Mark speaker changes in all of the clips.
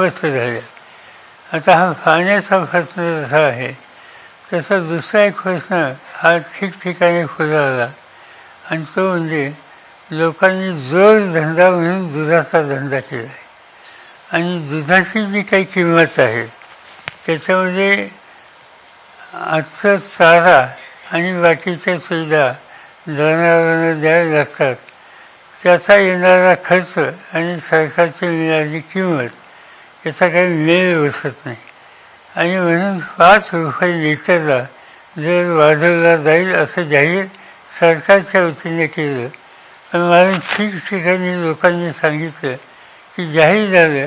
Speaker 1: अस्वस्थ झाले. आता हा पाण्याचा प्रश्न जसा आहे तसा दुसरा एक प्रश्न हा ठिकठिकाणी फुलवला आणि तो म्हणजे लोकांनी जोडधंदा म्हणून दुधाचा धंदा केला आहे आणि दुधाची जी काही किंमत आहे त्याच्यामध्ये आजचा चारा आणि बाकीच्या सुविधा जनावरांना द्यायला लागतात. त्याचा येणारा खर्च आणि सरकारची मिळाली किंमत याचा काही मेळ बसत नाही. आणि म्हणून पाच रुपये लिटरला दर वाढवला जाईल असं जाहीर सरकारच्या वतीने केलं. पण मला ठिकठिकाणी लोकांनी सांगितलं की जाहीर झालं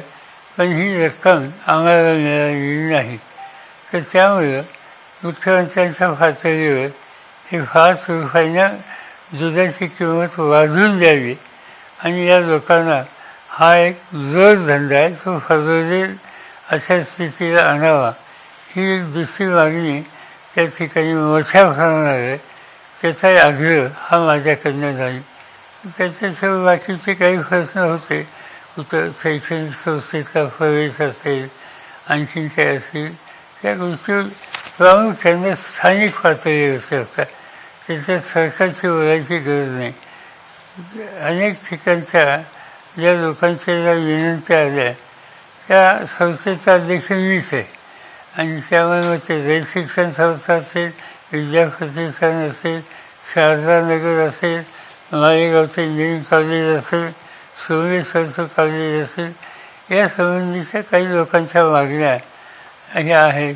Speaker 1: पण ही रक्कम आम्हाला मिळालेली नाही. तर त्यामुळं मुख्यमंत्र्यांच्या पातळीवर हे पाच रुपयांना दुधाची किंमत वाढून द्यावी आणि या लोकांना हा एक जोडधंदा आहे. तो फसवलेल अशा स्थितीला आणावा. ही एक दुसरी मागणी त्या ठिकाणी मोठ्या प्रमाणात आहे. त्याचा आग्रह हा माझ्याकडनं नाही. त्याच्याशिवाय बाकीचे काही प्रश्न होते. कुठं शैक्षणिक संस्थेचा प्रवेश असेल आणखीन काय असेल त्या गोष्टी प्रामुख्याने स्थानिक पातळीवरच्या असतात. त्याच्यात सरकारची बोलायची गरज नाही. अनेक ठिकाणच्या ज्या लोकांच्या ज्या विनंत्या आल्या त्या संस्थेचा देखील मीच आहे. आणि त्यामुळे मग ते रयत शिक्षण संस्था असेल विद्याप्रतिष्ठान असेल शारदानगर असेल मालेगावचं इंजिनिअरिंग कॉलेज असेल सोमेश्वरचं कॉलेज असेल या संबंधीच्या काही लोकांच्या मागण्या ह्या आहेत.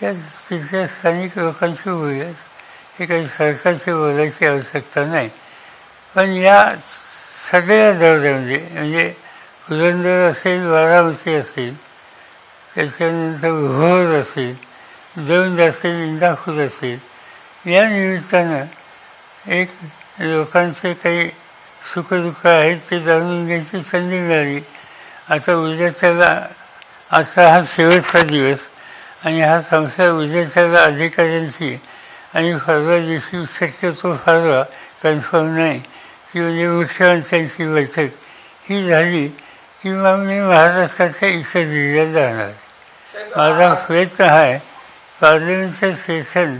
Speaker 1: त्या तिथल्या स्थानिक लोकांशी बोलूयात. हे काही सरकारची बोलायची आवश्यकता नाही. पण या सगळ्या दर्जामध्ये म्हणजे, म्हणजे पुरंदर असेल वाराणसी असेल त्याच्यानंतर भोर असेल दौंड असेल इंदापूर असेल या निमित्तानं एक लोकांचे काही सुखदुःख आहेत ते जाणून घ्यायची संधी मिळाली. आता उद्याच्याला आता हा शेवटचा दिवस आणि हा संसार उद्याच्याला अधिकाऱ्यांशी आणि परवा दिवशी शक्यतो फारवा कन्फर्म नाही. की म्हणजे मुख्यमंत्र्यांची बैठक ही झाली की मग मी महाराष्ट्राच्या इतर जिल्ह्यात जाणार माझा प्रयत्न आहे पार्लमेंटचं सेशन